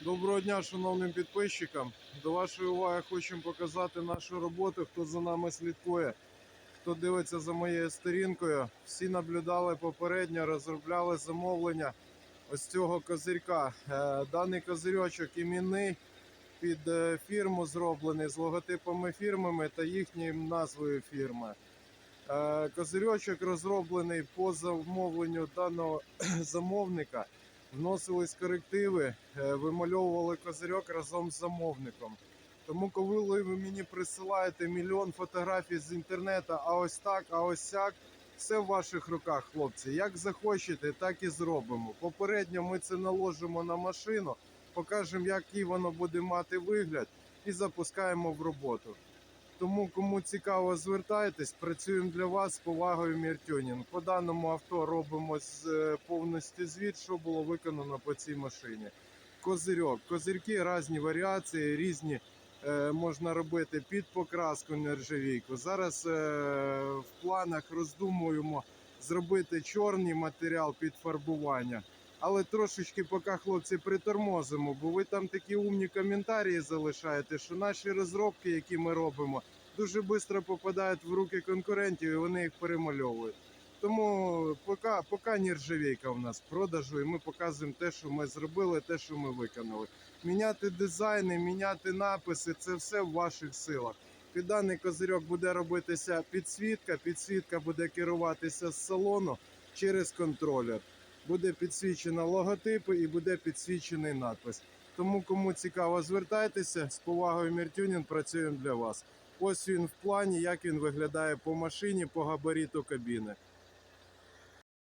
Доброго дня, шановним підписчикам. До вашої уваги хочемо показати нашу роботу. Хто за нами слідкує, хто дивиться за моєю сторінкою. Всі наблюдали попередньо, розробляли замовлення ось цього козирька. Е, Даний козирьочок іменний під е, фірму зроблений з логотипами фірмами та їхньою назвою фірми. Е, Козирьочок розроблений по замовленню даного замовника. Вносились корективи, е, вимальовували козирьок разом з замовником. Тому, коли ви мені присилаєте мільйон фотографій з інтернету, а ось так, а ось сяк, все в ваших руках, хлопці. Як захочете, так і зробимо. Попередньо ми це наложимо на машину, покажемо, який воно буде мати вигляд, і запускаємо в роботу. Тому, кому цікаво, звертайтесь, працюємо для вас з повагою Міртюнінг. По даному авто робимо е, повністю звіт, що було виконано по цій машині. Козирьок. Козирки різні варіації, різні е, можна робити під покраску нержавійку. Зараз е, в планах роздумуємо зробити чорний матеріал під фарбування. Але трошечки поки хлопці притормозимо, бо ви там такі умні коментарі залишаєте, що наші розробки, які ми робимо, дуже швидко попадають в руки конкурентів і вони їх перемальовують. Тому поки, поки нержавійка в нас в продажу, і ми показуємо те, що ми зробили, те, що ми виконали. Міняти дизайни, міняти написи це все в ваших силах. Під даний козирьок буде робитися підсвітка, підсвітка буде керуватися з салону через контролер. Буде підсвічено логотипи і буде підсвічений надпис. Тому кому цікаво, звертайтеся з повагою Міртюнін працюємо для вас. Ось він в плані, як він виглядає по машині, по габариту кабіни.